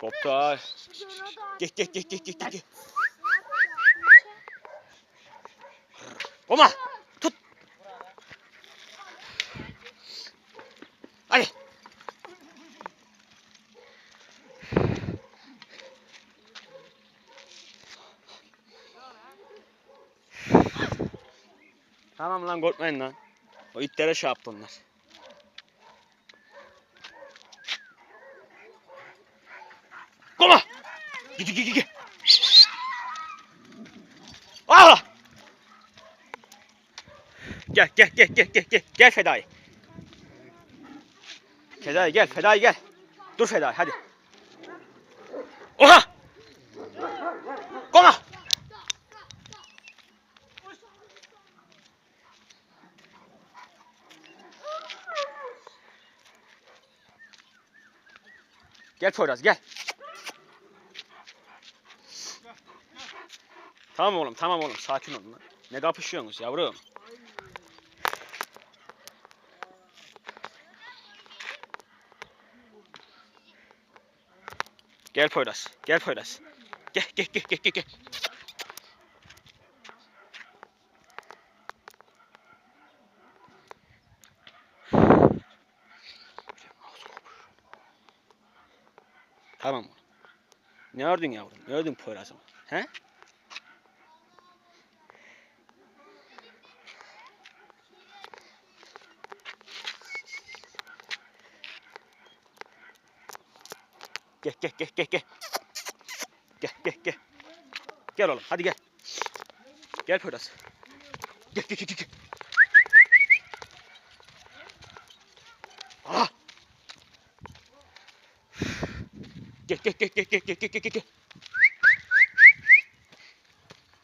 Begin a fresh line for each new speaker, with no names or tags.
Koptar. Geç geç geç geç geç geç. Oma. Tut. Hadi. tamam lan korkmayın lan. O itlere şey yaptı onlar. Gidi gidi gidi. Ah! Gel gel gel gel gel gel gel Fedai. Fedai gel Fedai gel. Dur Fedai hadi. Oha! Koma! Gel Poyraz gel. Tamam oğlum tamam oğlum sakin olun lan. Ne kapışıyorsunuz yavrum? Gel Poyraz. Gel Poyraz. Gel gel gel gel gel. Tamam oğlum. Ne ördün yavrum? Ne ördün Poyraz'ımı? He? Gel gel gel gel gel. Gel gel gel. Gel oğlum hadi gel. Gel Poyraz. Gel gel gel gel. Ah! Gel gel gel gel gel gel gel gel.